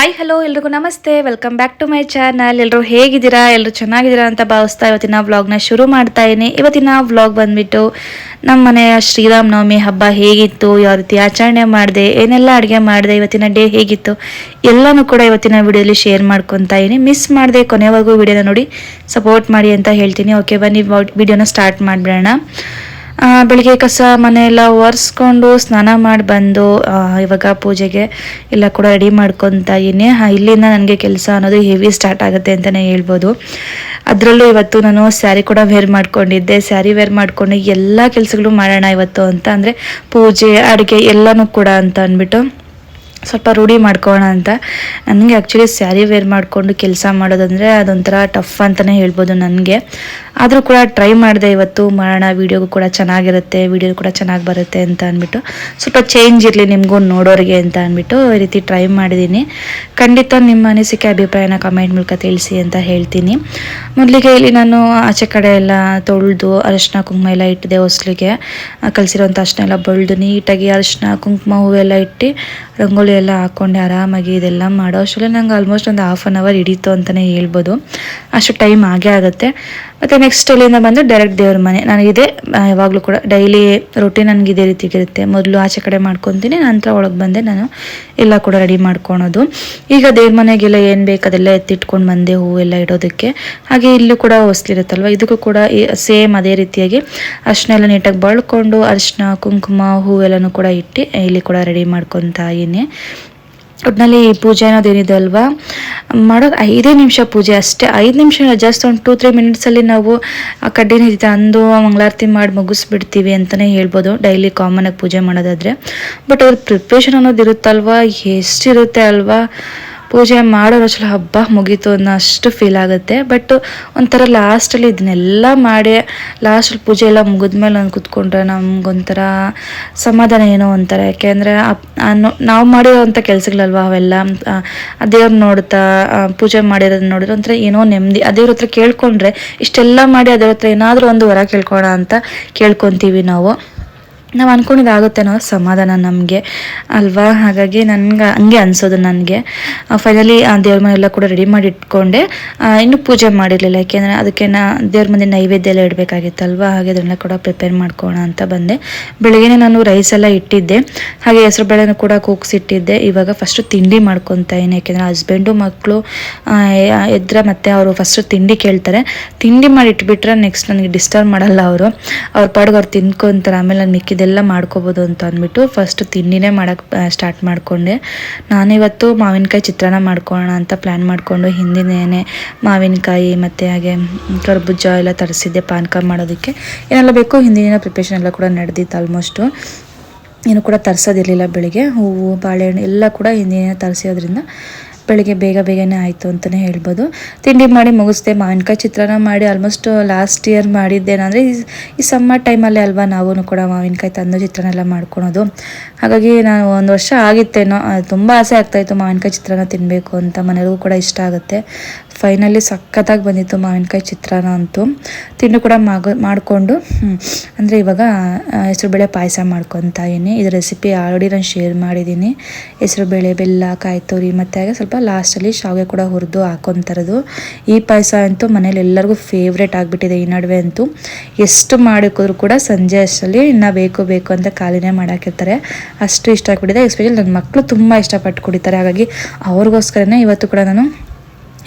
Hi, hello, ಎಲ್ರಿಗೂ ನಮಸ್ತೆ. Welcome back to my channel ಎಲ್ಲರೂ ಹೇಗಿದ್ದೀರಾ? ಎಲ್ಲರೂ ಚೆನ್ನಾಗಿದ್ದೀರಾ ಅಂತ ಭಾವಿಸ್ತಾ ಇವತ್ತಿನ ವ್ಲಾಗ್ನ ಶುರು ಮಾಡ್ತಾ ಇದ್ದೀನಿ. ಇವತ್ತಿನ ವ್ಲಾಗ್ ಬಂದ್ಬಿಟ್ಟು ನಮ್ಮ ಮನೆಯ ಶ್ರೀರಾಮ್ ನವಮಿ ಹಬ್ಬ ಹೇಗಿತ್ತು, ಯಾವ ರೀತಿ ಆಚರಣೆ ಮಾಡಿದೆ, ಏನೆಲ್ಲ ಅಡುಗೆ ಮಾಡಿದೆ, ಇವತ್ತಿನ ಡೇ ಹೇಗಿತ್ತು, ಎಲ್ಲನೂ ಕೂಡ ಇವತ್ತಿನ ವಿಡಿಯೋಲಿ ಶೇರ್ ಮಾಡ್ಕೊತಾ ಇದ್ದೀನಿ. ಮಿಸ್ ಮಾಡಿದೆ ಕೊನೆವರೆಗೂ ವಿಡಿಯೋನ ನೋಡಿ ಸಪೋರ್ಟ್ ಮಾಡಿ ಅಂತ ಹೇಳ್ತೀನಿ. ಓಕೆ ಬನ್ನಿ ವಿಡಿಯೋನ ಸ್ಟಾರ್ಟ್ ಮಾಡಿಬಿಡೋಣ. ಬೆಳಿಗ್ಗೆ ಕಸ, ಮನೆ ಎಲ್ಲ ಒರೆಸ್ಕೊಂಡು ಸ್ನಾನ ಮಾಡಿ ಬಂದು ಇವಾಗ ಪೂಜೆಗೆ ಎಲ್ಲ ಕೂಡ ರೆಡಿ ಮಾಡ್ಕೊತಾ ಇದ್ದೀನಿ. ಇಲ್ಲಿಂದ ನನಗೆ ಕೆಲಸ ಅನ್ನೋದು ಹೆವಿ ಸ್ಟಾರ್ಟ್ ಆಗುತ್ತೆ ಅಂತಲೇ ಹೇಳ್ಬೋದು. ಅದರಲ್ಲೂ ಇವತ್ತು ನಾನು ಸ್ಯಾರಿ ಕೂಡ ವೇರ್ ಮಾಡ್ಕೊಂಡಿದ್ದೆ. ಸ್ಯಾರಿ ವೇರ್ ಮಾಡಿಕೊಂಡು ಎಲ್ಲ ಕೆಲಸಗಳು ಮಾಡೋಣ ಇವತ್ತು ಅಂತ. ಅಂದರೆ ಪೂಜೆ, ಅಡುಗೆ ಎಲ್ಲನೂ ಕೂಡ ಅಂತ ಅಂದ್ಬಿಟ್ಟು. ಸ್ವಲ್ಪ ರೂಢಿ ಮಾಡ್ಕೋಣ ಅಂತ. ನನಗೆ ಆ್ಯಕ್ಚುಲಿ ಸ್ಯಾರಿ ವೇರ್ ಮಾಡಿಕೊಂಡು ಕೆಲಸ ಮಾಡೋದಂದರೆ ಅದೊಂಥರ ಟಫ್ ಅಂತಲೇ ಹೇಳ್ಬೋದು ನನಗೆ. ಆದರೂ ಕೂಡ ಟ್ರೈ ಮಾಡಿದೆ ಇವತ್ತು. ಮಾಡೋಣ ವೀಡಿಯೋಗೂ ಕೂಡ ಚೆನ್ನಾಗಿರುತ್ತೆ ವೀಡಿಯೋ ಕೂಡ ಚೆನ್ನಾಗಿ ಬರುತ್ತೆ ಅಂತ ಅಂದ್ಬಿಟ್ಟು. ಸ್ವಲ್ಪ ಚೇಂಜ್ ಇರಲಿ ನಿಮಗೂ ನೋಡೋರಿಗೆ ಅಂತ ಅಂದ್ಬಿಟ್ಟು ಈ ರೀತಿ ಟ್ರೈ ಮಾಡಿದ್ದೀನಿ ಖಂಡಿತ ನಿಮ್ಮ ಅನಿಸಿಕೆ, ಅಭಿಪ್ರಾಯನ ಕಮೆಂಟ್ ಮೂಲಕ ತಿಳಿಸಿ ಅಂತ ಹೇಳ್ತೀನಿ. ಮೊದಲಿಗೆ ಇಲ್ಲಿ ನಾನು ಆಚೆ ಕಡೆ ಎಲ್ಲ ತೊಳೆದು ಅರಿಶಿನ, ಕುಂಕುಮ ಎಲ್ಲ ಇಟ್ಟಿದೆ ಹೊಸ್ಲಿಗೆ. ಕಲಸಿರೋಂಥ ಅರಿಶಿನ ಎಲ್ಲ ಬಳ್ದು ನೀಟಾಗಿ ಅರಿಶಿನ, ಕುಂಕುಮ ಹೂವೆಲ್ಲ ಇಟ್ಟು, ರಂಗೋಲಿ ಎಲ್ಲ ಹಾಕ್ಕೊಂಡೆ ಆರಾಮಾಗಿ ಇದೆಲ್ಲ ಮಾಡೋ ಅಷ್ಟರಲ್ಲಿ ನಂಗೆ ಆಲ್ಮೋಸ್ಟ್ ಒಂದು ಹಾಫ್ ಆನ್ ಅವರ್ ಹಿಡೀತು ಅಂತಲೇ ಹೇಳ್ಬೋದು. ಅಷ್ಟು ಟೈಮ್ ಆಗೇ ಆಗುತ್ತೆ. ಮತ್ತು ನೆಕ್ಸ್ಟ್ ಅಲ್ಲಿಂದ ಬಂದು ಡೈರೆಕ್ಟ್ ದೇವ್ರ ಮನೆ. ನನಗಿದೆ ಯಾವಾಗಲೂ ಕೂಡ ಡೈಲಿ ರೊಟ್ಟಿ ನನಗೆ ಇದೇ ರೀತಿ ಇರುತ್ತೆ. ಮೊದಲು ಆಚೆ ಕಡೆ ಮಾಡ್ಕೊತೀನಿ, ನಂತರ ಒಳಗೆ ಬಂದೆ, ನಾನು ಎಲ್ಲ ಕೂಡ ರೆಡಿ ಮಾಡ್ಕೊಳೋದು. ಈಗ ದೇವ್ರ ಮನೆಗೆಲ್ಲ ಏನು ಬೇಕು ಅದೆಲ್ಲ ಎತ್ತಿಟ್ಕೊಂಡು ಬಂದೆ ಹೂವೆಲ್ಲ ಇಡೋದಕ್ಕೆ. ಹಾಗೆ ಇಲ್ಲೂ ಕೂಡ ಹೊಸ್ಲಿರುತ್ತಲ್ವ ಇದಕ್ಕೂ ಕೂಡ ಸೇಮ್ ಅದೇ ರೀತಿಯಾಗಿ ಅರ್ಶಿನ ಎಲ್ಲ ನೀಟಾಗಿ ಬಳ್ಕೊಂಡು ಅರ್ಶಿನ, ಕುಂಕುಮ, ಹೂವೆಲ್ಲನೂ ಕೂಡ ಇಟ್ಟು ಇಲ್ಲಿ ಕೂಡ ರೆಡಿ ಮಾಡ್ಕೊತಾ ಇದ್ದೀನಿ. ಒಟ್ಟಿನಲ್ಲಿ ಪೂಜೆ ಅನ್ನೋದು ಏನಿದೆ ಅಲ್ವಾ? ಮಾಡೋದು ಐದೇ ನಿಮಿಷ ಪೂಜೆ ಅಷ್ಟೇ. ಐದು ನಿಮಿಷ ಜಸ್ಟ್ ಒಂದು ಟೂ ತ್ರೀ ಮಿನಿಟ್ಸಲ್ಲಿ ನಾವು ಕಡ್ಡಿನ ಹಿಡಿತ ಅಂದು ಮಂಗಳಾರತಿ ಮಾಡಿ ಮುಗಿಸ್ಬಿಡ್ತೀವಿ ಅಂತಲೇ ಹೇಳ್ಬೋದು ಡೈಲಿ ಕಾಮನಾಗಿ ಪೂಜೆ ಮಾಡೋದಾದರೆ. ಬಟ್ ಅವ್ರ ಪ್ರಿಪ್ರೇಷನ್ ಅನ್ನೋದು ಇರುತ್ತಲ್ವಾ? ಎಷ್ಟಿರುತ್ತೆ ಅಲ್ವಾ? ಪೂಜೆ ಮಾಡೋರಷ್ಟಲ್ಲ ಹಬ್ಬ ಮುಗೀತು ಅನ್ನೋ ಅಷ್ಟು ಫೀಲ್ ಆಗುತ್ತೆ. ಬಟ್ ಒಂಥರ ಲಾಸ್ಟಲ್ಲಿ ಇದನ್ನೆಲ್ಲ ಮಾಡಿ ಲಾಸ್ಟಲ್ಲಿ ಪೂಜೆ ಎಲ್ಲ ಮುಗಿದ್ಮೇಲೆ ನಾನು ಕುತ್ಕೊಂಡ್ರೆ ನಮ್ಗೊಂಥರ ಸಮಾಧಾನ ಏನೋ ಒಂಥರ. ಯಾಕೆಂದರೆ ನಾವು ಮಾಡಿರೋವಂಥ ಕೆಲಸಗಳಲ್ವಾ ಅವೆಲ್ಲ? ದೇವ್ರ ನೋಡ್ತಾ ಪೂಜೆ ಮಾಡಿರೋದನ್ನ ನೋಡಿದ್ರೆ ಒಂಥರ ಏನೋ ನೆಮ್ಮದಿ. ಅದೇವ್ರ ದೇವ್ರ ಹತ್ರ ಕೇಳ್ಕೊಂಡ್ರೆ ಇಷ್ಟೆಲ್ಲ ಮಾಡಿ ಅದ್ರ ಹತ್ರ ಏನಾದರೂ ಒಂದು ವರ ಕೇಳ್ಕೊಳ ಅಂತ ಕೇಳ್ಕೊತೀವಿ ನಾವು. ನಾವು ಅಂದ್ಕೊಂಡಿದ್ದಾಗುತ್ತೆ ಅನ್ನೋ ಸಮಾಧಾನ ನಮಗೆ, ಅಲ್ವಾ? ಹಾಗಾಗಿ ನನ್ಗೆ, ಹಂಗೆ ಅನಿಸೋದು ನನಗೆ. ಫೈನಲಿ ದೇವ್ರ ಮನೆಲ್ಲ ಕೂಡ ರೆಡಿ ಮಾಡಿ ಇಟ್ಕೊಂಡೆ ಇನ್ನೂ ಪೂಜೆ ಮಾಡಿರಲಿಲ್ಲ, ಯಾಕೆಂದರೆ ಅದಕ್ಕೆ ನಾ ದೇವ್ರ ಮುಂದೆ ನೈವೇದ್ಯ ಎಲ್ಲ ಇಡಬೇಕಾಗಿತ್ತಲ್ವ ಹಾಗೆ ಅದನ್ನೆಲ್ಲ ಕೂಡ ಪ್ರಿಪೇರ್ ಮಾಡ್ಕೋಣ ಅಂತ ಬಂದೆ. ಬೆಳಗ್ಗೆ ನಾನು ರೈಸ್ ಎಲ್ಲ ಇಟ್ಟಿದ್ದೆ. ಹಾಗೆ ಹೆಸರು ಬೇಳೆನೂ ಕೂಡ ಕೂಗ್ಸಿಟ್ಟಿದ್ದೆ. ಇವಾಗ ಫಸ್ಟು ತಿಂಡಿ ಮಾಡ್ಕೊತ ಏನು ಯಾಕೆಂದರೆ ಹಸ್ಬೆಂಡು ಮಕ್ಕಳು ಎದ್ರೆ ಮತ್ತೆ ಅವರು ಫಸ್ಟು ತಿಂಡಿ ಕೇಳ್ತಾರೆ. ತಿಂಡಿ ಮಾಡಿ ಇಟ್ಬಿಟ್ರೆ ನೆಕ್ಸ್ಟ್ ನನಗೆ ಡಿಸ್ಟರ್ಬ್ ಮಾಡಲ್ಲ ಅವರು. ಅವ್ರ ಪಾಡ್ಗೆ ಅವ್ರು ತಿನ್ಕೊಂತಾರೆ ಆಮೇಲೆ ನಾನು ಮಿಕ್ಕಿದೆಲ್ಲ ಮಾಡ್ಕೋಬೋದು ಅಂತ ಅಂದ್ಬಿಟ್ಟು ಫಸ್ಟ್ ತಿಂಡಿನೇ ಮಾಡೋಕ್ಕೆ ಸ್ಟಾರ್ಟ್ ಮಾಡಿಕೊಂಡೆ. ನಾನಿವತ್ತು ಮಾವಿನಕಾಯಿ ಚಿತ್ರಾನ್ನ ಮಾಡ್ಕೊಳ್ಳೋಣ ಅಂತ ಪ್ಲ್ಯಾನ್ ಮಾಡಿಕೊಂಡು ಹಿಂದಿನೇನೆ ಮಾವಿನಕಾಯಿ ಮತ್ತು ಹಾಗೆ ಕರ್ಬುಜ ಎಲ್ಲ ತರಿಸಿದ್ದೆ ಪಾನಕ ಮಾಡೋದಕ್ಕೆ. ಏನೆಲ್ಲ ಬೇಕೋ ಹಿಂದಿನ ಪ್ರಿಪ್ರೇಷನ್ ಎಲ್ಲ ಕೂಡ ನಡೆದಿತ್ತು ಆಲ್ಮೋಸ್ಟು ಏನು ಕೂಡ ತರಿಸೋದಿರಲಿಲ್ಲ ಬೆಳಿಗ್ಗೆ. ಹೂವು, ಬಾಳೆಹಣ್ಣು ಎಲ್ಲ ಕೂಡ ಹಿಂದಿನ ತರಿಸೋದ್ರಿಂದ ಬೆಳಿಗ್ಗೆ ಬೇಗ ಬೇಗನೆ ಆಯಿತು ಅಂತಲೇ ಹೇಳ್ಬೋದು. ತಿಂಡಿ ಮಾಡಿ ಮುಗಿಸ್ದೆ, ಮಾವಿನಕಾಯಿ ಚಿತ್ರಾನ್ನ ಮಾಡಿ ಆಲ್ಮೋಸ್ಟ್ ಲಾಸ್ಟ್ ಇಯರ್ ಮಾಡಿದ್ದೇನೆಂದರೆ ಈ ಸಮ್ಮರ್ ಟೈಮಲ್ಲೇ ಅಲ್ವಾ ನಾವು ಕೂಡ ಮಾವಿನಕಾಯಿ ತಂದು ಚಿತ್ರಾನ್ನ ಎಲ್ಲ ಮಾಡ್ಕೊಳೋದು. ಹಾಗಾಗಿ ನಾನು ಒಂದು ವರ್ಷ ಆಗಿತ್ತೇನೋ ತುಂಬ ಆಸೆ ಆಗ್ತಾಯಿತ್ತು ಮಾವಿನಕಾಯಿ ಚಿತ್ರಾನ್ನ ತಿನ್ನಬೇಕು ಅಂತ. ಮನೆಗೂ ಕೂಡ ಇಷ್ಟ ಆಗುತ್ತೆ. ಫೈನಲಿ ಸಖತ್ತಾಗಿ ಬಂದಿತ್ತು ಮಾವಿನಕಾಯಿ ಚಿತ್ರಾನ್ನ ಅಂತೂ. ತಿಂಡು ಕೂಡ ಮಾಗ, ಮಾಡಿಕೊಂಡು ಅಂದರೆ ಇವಾಗ ಹೆಸರುಬೇಳೆ ಪಾಯಸ ಮಾಡ್ಕೊತಾ ಇದ್ದೀನಿ. ಇದು ರೆಸಿಪಿ ಆಲ್ರೆಡಿ ನಾನು ಶೇರ್ ಮಾಡಿದ್ದೀನಿ. ಹೆಸರುಬೇಳೆ, ಬೆಲ್ಲ, ಕಾಯಿ ತುರಿ, ಮತ್ತು ಹಾಗೆ ಸ್ವಲ್ಪ ಲಾಸ್ಟಲ್ಲಿ ಶಾವಿಗೆ ಕೂಡ ಹುರಿದು ಹಾಕೊತಾರದು. ಈ ಪಾಯಸ ಅಂತೂ ಮನೇಲಿ ಎಲ್ಲರಿಗೂ ಫೇವ್ರೇಟ್ ಆಗಿಬಿಟ್ಟಿದೆ ಈ ನಡುವೆ ಅಂತೂ. ಎಷ್ಟು ಮಾಡಿಕೋದ್ರು ಕೂಡ ಸಂಜೆ ಅಷ್ಟರಲ್ಲಿ ಇನ್ನೂ ಬೇಕು ಬೇಕು ಅಂತ ಖಾಲಿನೇ ಮಾಡಾಕಿರ್ತಾರೆ. ಅಷ್ಟು ಇಷ್ಟ ಆಗಿಬಿಟ್ಟಿದೆ. ಎಸ್ಪೆಷಲಿ ನನ್ನ ಮಕ್ಕಳು ತುಂಬ ಇಷ್ಟಪಟ್ಟು ಕುಡಿತಾರೆ. ಹಾಗಾಗಿ ಅವ್ರಿಗೋಸ್ಕರನೇ ಇವತ್ತು ಕೂಡ ನಾನು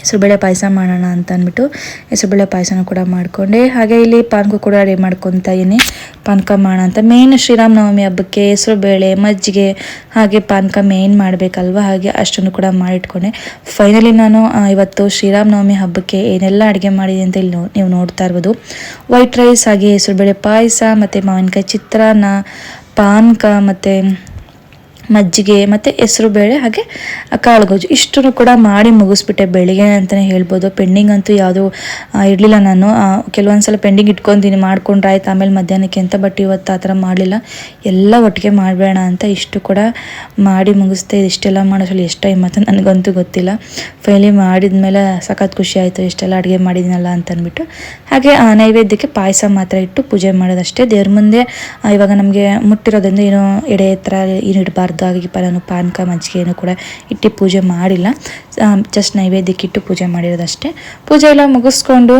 ಹೆಸರುಬೇಳೆ ಪಾಯಸ ಮಾಡೋಣ ಅಂತ ಅಂದ್ಬಿಟ್ಟು ಹೆಸರುಬೇಳೆ ಪಾಯಸನ ಕೂಡ ಮಾಡಿಕೊಂಡೆ. ಹಾಗೆ ಇಲ್ಲಿ ಪಾನಕ ಕೂಡ ರೆಡಿ ಮಾಡ್ಕೊತಾ ಇದ್ದೀನಿ. ಪಾನಕ ಮಾಡೋಣ ಅಂತ. ಮೇನ್ ಶ್ರೀರಾಮನವಮಿ ಹಬ್ಬಕ್ಕೆ ಹೆಸರುಬೇಳೆ ಮಜ್ಜಿಗೆ ಹಾಗೆ ಪಾನಕ ಮೇನ್ ಮಾಡಬೇಕಲ್ವ? ಹಾಗೆ ಅಷ್ಟನ್ನು ಕೂಡ ಮಾಡಿಟ್ಕೊಂಡೆ. ಫೈನಲಿ ನಾನು ಇವತ್ತು ಶ್ರೀರಾಮನವಮಿ ಹಬ್ಬಕ್ಕೆ ಏನೆಲ್ಲ ಅಡುಗೆ ಮಾಡಿದೆ ಅಂತ ಇಲ್ಲಿ ನೀವು ನೋಡ್ತಾ ಇರ್ಬೋದು. ವೈಟ್ ರೈಸ್ ಹಾಗೆ ಹೆಸರುಬೇಳೆ ಪಾಯಸ, ಮತ್ತು ಮಾವಿನಕಾಯಿ ಚಿತ್ರಾನ್ನ, ಪಾನಕ, ಮತ್ತು ಮಜ್ಜಿಗೆ ಮತ್ತು ಹೆಸರು ಬೇಳೆ ಹಾಗೆ ಕಾಳುಗೋಜು. ಇಷ್ಟನ್ನು ಕೂಡ ಮಾಡಿ ಮುಗಿಸ್ಬಿಟ್ಟೆ ಬೆಳಿಗ್ಗೆ ಅಂತಲೇ ಹೇಳ್ಬೋದು. ಪೆಂಡಿಂಗ್ ಅಂತೂ ಯಾವುದೂ ಇರಲಿಲ್ಲ ನಾನು. ಕೆಲವೊಂದು ಸಲ ಪೆಂಡಿಂಗ್ ಇಟ್ಕೊತೀನಿ ಮಾಡ್ಕೊಂಡ್ರೆ ಆಯ್ತು ಆಮೇಲೆ ಮಧ್ಯಾಹ್ನಕ್ಕೆ ಅಂತ ಬಟ್ ಇವತ್ತು ಆ ಥರ ಮಾಡಲಿಲ್ಲ. ಎಲ್ಲ ಒಟ್ಟಿಗೆ ಮಾಡಬೇಡ ಅಂತ ಇಷ್ಟು ಕೂಡ ಮಾಡಿ ಮುಗಿಸ್ತೆ ಇಷ್ಟೆಲ್ಲ ಮಾಡೋದ್ರಲ್ಲಿ ಎಷ್ಟು ಟೈಮ್ ಅಂತ ನನಗಂತೂ ಗೊತ್ತಿಲ್ಲ. ಫೈಲಿ ಮಾಡಿದ ಮೇಲೆ ಸಖತ್ ಖುಷಿ ಆಯಿತು. ಇಷ್ಟೆಲ್ಲ ಅಡುಗೆ ಮಾಡಿದ್ದೀನಲ್ಲ ಅಂತ ಅಂದ್ಬಿಟ್ಟು. ಹಾಗೆ ಆ, ನೈವೇದ್ಯಕ್ಕೆ ಪಾಯಸ ಮಾತ್ರ ಇಟ್ಟು ಪೂಜೆ ಮಾಡೋದಷ್ಟೇ. ದೇವ್ರ ಮುಂದೆ ಇವಾಗ ನಮಗೆ ಮುಟ್ಟಿರೋದ್ರಿಂದ ಏನೋ ಎಡೆ ಹತ್ರ ಏನು ಇಡಬಾರ್ದು. ಮಾಡಬಾರ್ದು ಹಾಗಾಗಿ ಪಾನಕ ಮಜ್ಜಿಗೆ ಏನು ಕೂಡ ಇಟ್ಟು ಪೂಜೆ ಮಾಡಿಲ್ಲ. ಜಸ್ಟ್ ನೈವೇದ್ಯಕ್ಕೆ ಇಟ್ಟು ಪೂಜೆ ಮಾಡಿರೋದಷ್ಟೇ. ಪೂಜೆ ಎಲ್ಲ ಮುಗಿಸ್ಕೊಂಡು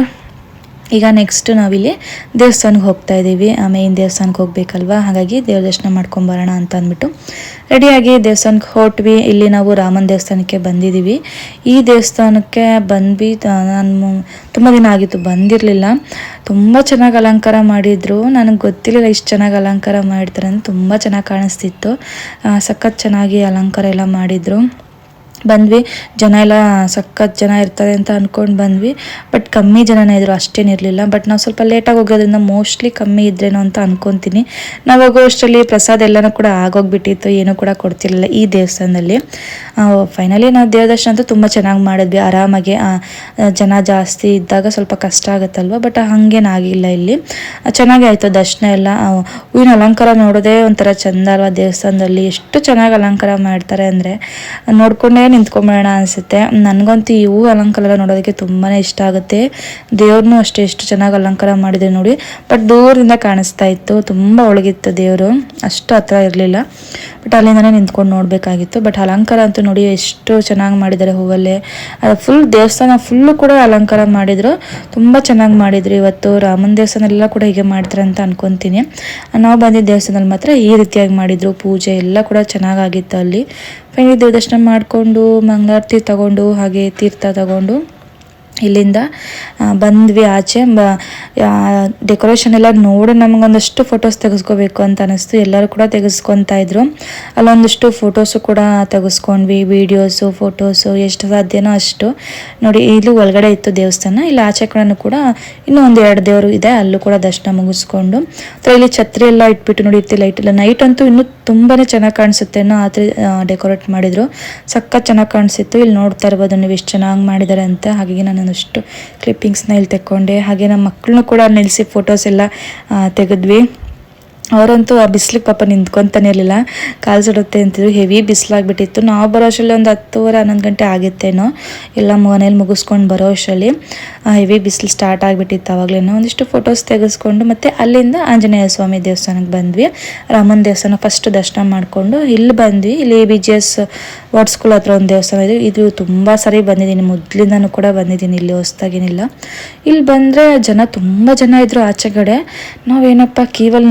ಈಗ ನೆಕ್ಸ್ಟ್ ನಾವಿಲ್ಲಿ ದೇವಸ್ಥಾನಕ್ಕೆ ಹೋಗ್ತಾ ಇದ್ದೀವಿ. ಆಮೇಲೆ ದೇವಸ್ಥಾನಕ್ಕೆ ಹೋಗ್ಬೇಕಲ್ವಾ? ಹಾಗಾಗಿ ದೇವ್ರ ದರ್ಶನ ಮಾಡ್ಕೊಂಬರೋಣ ಅಂತ ಅಂದ್ಬಿಟ್ಟು ರೆಡಿಯಾಗಿ ದೇವಸ್ಥಾನಕ್ಕೆ ಹೊರಟ್ವಿ. ಇಲ್ಲಿ ನಾವು ರಾಮನ ದೇವಸ್ಥಾನಕ್ಕೆ ಬಂದಿದ್ದೀವಿ. ಈ ದೇವಸ್ಥಾನಕ್ಕೆ ಬಂದ್ವಿ. ನಾನು ತುಂಬ ದಿನ ಆಗಿತ್ತು, ಬಂದಿರಲಿಲ್ಲ. ತುಂಬ ಚೆನ್ನಾಗಿ ಅಲಂಕಾರ ಮಾಡಿದ್ರು. ನನಗೆ ಗೊತ್ತಿರಲಿಲ್ಲ ಇಷ್ಟು ಚೆನ್ನಾಗಿ ಅಲಂಕಾರ ಮಾಡ್ತಾರೆ ಅಂತ ತುಂಬ ಚೆನ್ನಾಗಿ ಕಾಣಿಸ್ತಿತ್ತು. ಸಖತ್ ಚೆನ್ನಾಗಿ ಅಲಂಕಾರ ಎಲ್ಲ ಮಾಡಿದ್ರು. ಬಂದ್ವಿ. ಜನ ಎಲ್ಲ ಸಖತ್ ಜನ ಇರ್ತಾರೆ ಅಂತ ಅಂದ್ಕೊಂಡು ಬಂದ್ವಿ. ಬಟ್ ಕಮ್ಮಿ ಜನನೇ ಇದ್ರು ಅಷ್ಟೇನಿರಲಿಲ್ಲ ಬಟ್ ನಾವು ಸ್ವಲ್ಪ ಲೇಟಾಗಿ ಹೋಗೋದ್ರಿಂದ ಮೋಸ್ಟ್ಲಿ ಕಮ್ಮಿ ಇದ್ರೇನೋ ಅಂತ ಅಂದ್ಕೊತೀನಿ ನಾವು ಹೋಗೋ ಅಷ್ಟರಲ್ಲಿ ಪ್ರಸಾದ ಎಲ್ಲನೂ ಕೂಡ ಆಗೋಗ್ಬಿಟ್ಟಿತ್ತು. ಏನೂ ಕೂಡ ಕೊಡ್ತಿರಲಿಲ್ಲ ಈ ದೇವಸ್ಥಾನದಲ್ಲಿ. ಫೈನಲಿ ನಾವು ದೇವದರ್ಶನ ಅಂತೂ ತುಂಬ ಚೆನ್ನಾಗಿ ಮಾಡಿದ್ವಿ. ಆರಾಮಾಗಿ ಜನ ಜಾಸ್ತಿ ಇದ್ದಾಗ ಸ್ವಲ್ಪ ಕಷ್ಟ ಆಗುತ್ತಲ್ವ? ಬಟ್ ಹಂಗೇನಾಗಿಲ್ಲ ಇಲ್ಲಿ. ಚೆನ್ನಾಗೇ ಆಯಿತು ದರ್ಶನ ಎಲ್ಲ. ಹೂವಿನ ಅಲಂಕಾರ ನೋಡೋದೇ ಒಂಥರ ಚೆಂದ ಅಲ್ವಾ ದೇವಸ್ಥಾನದಲ್ಲಿ? ಎಷ್ಟು ಚೆನ್ನಾಗಿ ಅಲಂಕಾರ ಮಾಡ್ತಾರೆ ಅಂದರೆ. ನೋಡ್ಕೊಂಡೇ ನಿಂತ್ಕೊಂಬೇಡ ಅನಿಸುತ್ತೆ. ನನಗಂತೂ ಈ ಹೂ ಅಲಂಕಾರ ಎಲ್ಲ ನೋಡೋದಕ್ಕೆ ತುಂಬಾ ಇಷ್ಟ ಆಗುತ್ತೆ. ದೇವ್ರನ್ನೂ ಅಷ್ಟೇ ಎಷ್ಟು ಚೆನ್ನಾಗಿ ಅಲಂಕಾರ ಮಾಡಿದೆ ನೋಡಿ. ಬಟ್ ದೂರದಿಂದ ಕಾಣಿಸ್ತಾ ಇತ್ತು. ತುಂಬ ಒಳಗಿತ್ತು ದೇವರು. ಅಷ್ಟು ಹತ್ರ ಇರಲಿಲ್ಲ. ಬಟ್ ಅಲ್ಲಿಂದನೇ ನಿಂತ್ಕೊಂಡು ನೋಡಬೇಕಾಗಿತ್ತು. ಬಟ್ ಅಲಂಕಾರ ಅಂತೂ ನೋಡಿ ಎಷ್ಟು ಚೆನ್ನಾಗಿ ಮಾಡಿದ್ದಾರೆ ಹೂವಲ್ಲೇ. ಫುಲ್ ದೇವಸ್ಥಾನ ಫುಲ್ಲು ಕೂಡ ಅಲಂಕಾರ ಮಾಡಿದರು. ತುಂಬ ಚೆನ್ನಾಗಿ ಮಾಡಿದ್ರು. ಇವತ್ತು ರಾಮನ ದೇವಸ್ಥಾನ ಎಲ್ಲ ಕೂಡ ಹೀಗೆ ಮಾಡ್ತಾರೆ ಅಂತ ಅನ್ಕೊತೀನಿ. ನಾವು ಬಂದಿದ್ದ ದೇವಸ್ಥಾನದಲ್ಲಿ ಮಾತ್ರ ಈ ರೀತಿಯಾಗಿ ಮಾಡಿದರು. ಪೂಜೆ ಎಲ್ಲ ಕೂಡ ಚೆನ್ನಾಗಾಗಿತ್ತು ಅಲ್ಲಿ. ಫೈನಲಿ ದೇವ ದರ್ಶನ ಮಾಡಿಕೊಂಡು ಮಂಗಳಾರತಿ ತಗೊಂಡು ಹಾಗೆ ತೀರ್ಥ ತಗೊಂಡು ಇಲ್ಲಿಂದ ಬಂದ್ವಿ ಆಚೆ. ಡೆಕೋರೇಷನ್ ಎಲ್ಲ ನೋಡಿ ನಮಗೊಂದಷ್ಟು ಫೋಟೋಸ್ ತೆಗೆಸ್ಕೋಬೇಕು ಅಂತ ಅನಿಸ್ತು. ಎಲ್ಲರೂ ಕೂಡ ತೆಗೆಸ್ಕೊತಾ ಇದ್ರು. ಅಲ್ಲೊಂದಷ್ಟು ಫೋಟೋಸು ಕೂಡ ತೆಗೆಸ್ಕೊಂಡ್ವಿ. ವೀಡಿಯೋಸು ಫೋಟೋಸು ಎಷ್ಟು ಸಾಧ್ಯನೋ ಅಷ್ಟು. ನೋಡಿ ಇಲ್ಲಿ ಒಳಗಡೆ ಇತ್ತು ದೇವಸ್ಥಾನ. ಇಲ್ಲಿ ಆಚೆ ಕೂಡ ಇನ್ನೂ ಒಂದು ಎರಡು ದೇವರು ಇದೆ. ಅಲ್ಲೂ ಕೂಡ ದರ್ಶನ ಮುಗಿಸ್ಕೊಂಡು. ಇಲ್ಲಿ ಛತ್ರಿ ಎಲ್ಲ ಇಟ್ಬಿಟ್ಟು ನೋಡಿ ಲೈಟ್ ಎಲ್ಲ. ನೈಟ್ ಅಂತೂ ಇನ್ನೂ ತುಂಬಾ ಚೆನ್ನಾಗಿ ಕಾಣಿಸುತ್ತೆ. ಅನ್ನೋ ಆ ಡೆಕೋರೇಟ್ ಮಾಡಿದ್ರು. ಸಖತ್ ಚೆನ್ನಾಗಿ ಕಾಣಿಸಿತ್ತು. ಇಲ್ಲಿ ನೋಡ್ತಾ ಇರ್ಬೋದು ನೀವು ಎಷ್ಟು ಚೆನ್ನಾಗಿ ಮಾಡಿದ್ದಾರೆ ಅಂತ. ಹಾಗಾಗಿ ನಾನು ಒಂದಷ್ಟು ಕ್ಲಿಪ್ಪಿಂಗ್ಸ್ನ ಇಲ್ಲಿ ತೆಕ್ಕೊಂಡೆ. ಹಾಗೆ ನಮ್ಮ ಮಕ್ಕಳನ್ನು ಕೂಡ ನಿಲ್ಲಿಸಿ ಫೋಟೋಸ್ ಎಲ್ಲ ತೆಗೆದ್ವಿ. ಅವರಂತೂ ಆ ಬಿಸಿಲಿಗೆ ಪಾಪ ನಿಂತ್ಕೊಂತಾನೆ ಇರಲಿಲ್ಲ. ಕಾಲು ಸುಡುತ್ತೆ ಅಂತಿದ್ರು. ಹೆವಿ ಬಿಸಿಲಾಗ್ಬಿಟ್ಟಿತ್ತು. ನಾವು ಬರೋ ಅಷ್ಟರಲ್ಲಿ ಒಂದು ಹತ್ತುವರೆ, ಹನ್ನೊಂದು ಗಂಟೆ ಆಗಿತ್ತೇನೋ. ಎಲ್ಲ ಮನೇಲಿ ಮುಗಿಸ್ಕೊಂಡು ಬರೋ ಅಷ್ಟರಲ್ಲಿ ಹೆವಿ ಬಿಸಿಲು ಸ್ಟಾರ್ಟ್ ಆಗಿಬಿಟ್ಟಿತ್ತು ಆವಾಗಲೇನೋ ಒಂದಿಷ್ಟು ಫೋಟೋಸ್ ತೆಗೆಸ್ಕೊಂಡು ಮತ್ತು ಅಲ್ಲಿಂದ ಆಂಜನೇಯ ಸ್ವಾಮಿ ದೇವಸ್ಥಾನಕ್ಕೆ ಬಂದ್ವಿ. ರಾಮನ ದೇವಸ್ಥಾನ ಫಸ್ಟ್ ದರ್ಶನ ಮಾಡಿಕೊಂಡು ಇಲ್ಲಿ ಬಂದ್ವಿ. ಇಲ್ಲಿ B G S ward school ಹತ್ರ ಒಂದು ದೇವಸ್ಥಾನ ಇದೆ. ಇದು ತುಂಬ ಸರಿ ಬಂದಿದ್ದೀನಿ. ಮೊದಲಿಂದನೂ ಕೂಡ ಬಂದಿದ್ದೀನಿ. ಇಲ್ಲಿ ಹೊಸ್ದಾಗೇನಿಲ್ಲ ಇಲ್ಲಿ ಬಂದರೆ ಜನ ತುಂಬ ಜನ ಇದ್ದರು ಆಚೆ ಕಡೆ ನಾವೇನಪ್ಪ ಕೀವಲ್ಲಿ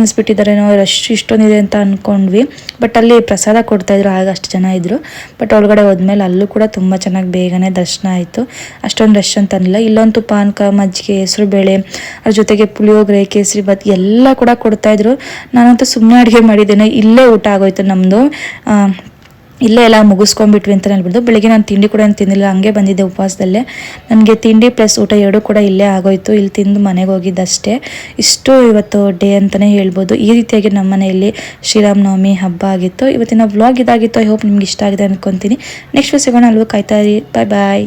ನಿಲ್ಲಿಸ್ಬಿಟ್ಟಿದ್ದಾರೇನೋ ರಶ್ ಇಷ್ಟೊಂದಿದೆ ಅಂತ ಅಂದ್ಕೊಂಡ್ವಿ ಬಟ್ ಅಲ್ಲಿ ಪ್ರಸಾದ ಕೊಡ್ತಾಯಿದ್ರು ಆಗ ಅಷ್ಟು ಜನ ಇದ್ದರು ಬಟ್ ಒಳಗಡೆ ಹೋದ್ಮೇಲೆ ಅಲ್ಲೂ ಕೂಡ ತುಂಬ ಚೆನ್ನಾಗಿ ಬೇಗನೆ ದರ್ಶನ ಆಯಿತು. ಅಷ್ಟೊಂದು ರಶ್ ಅಂತ ಅನ್ನಿಲ್ಲ ಇಲ್ಲಂತೂ ಪಾನಕ ಮಜ್ಜಿಗೆ, ಹೆಸರು ಬೇಳೆ, ಅದ್ರ ಜೊತೆಗೆ ಪುಳಿಯೋಗರೆ ಕೇಸರಿ ಬಾತ್ ಎಲ್ಲ ಕೂಡ ಕೊಡ್ತಾಯಿದ್ರು ನಾನಂತೂ ಸುಮ್ಮನೆ ಅಡುಗೆ ಮಾಡಿದ್ದೇನೆ. ಇಲ್ಲೇ ಊಟ ಆಗೋಯ್ತು ನಮ್ಮದು ಇಲ್ಲೇ ಎಲ್ಲ ಮುಗಿಸ್ಕೊಂಡ್ಬಿಟ್ವಿ ಅಂತ ಹೇಳ್ಬಿಡ್ದು. ಬೆಳಿಗ್ಗೆ ನಾನು ತಿಂಡಿ ಕೂಡ ತಿಂದಿಲ್ಲ, ಹಂಗೆ ಬಂದಿದ್ದೆ ಉಪವಾಸದಲ್ಲೇ. ನನಗೆ ತಿಂಡಿ ಪ್ಲಸ್ ಊಟ ಎರಡೂ ಕೂಡ ಇಲ್ಲೇ ಆಗೋಯ್ತು. ಇಲ್ಲಿ ತಿಂದು ಮನೆಗೆ ಹೋಗಿದ್ದಷ್ಟೇ. ಇಷ್ಟು ಇವತ್ತು ಡೇ ಅಂತಲೇ ಹೇಳ್ಬೋದು. ಈ ರೀತಿಯಾಗಿ ನಮ್ಮ ಮನೆಯಲ್ಲಿ ಶ್ರೀರಾಮನವಮಿ ಹಬ್ಬ ಆಗಿತ್ತು. ಇವತ್ತಿನ ವ್ಲಾಗ್ ಇದಾಗಿತ್ತು. ಐ ಹೋಪ್ ನಿಮ್ಗೆ ಇಷ್ಟ ಆಗಿದೆ ಅನ್ಕೊತೀನಿ. ನೆಕ್ಸ್ಟ್ ಸಿಗೋಣ. ಅಲ್ವೂ ಕಾಯ್ತಾ ಇರಿ. ಬಾಯ್ ಬಾಯ್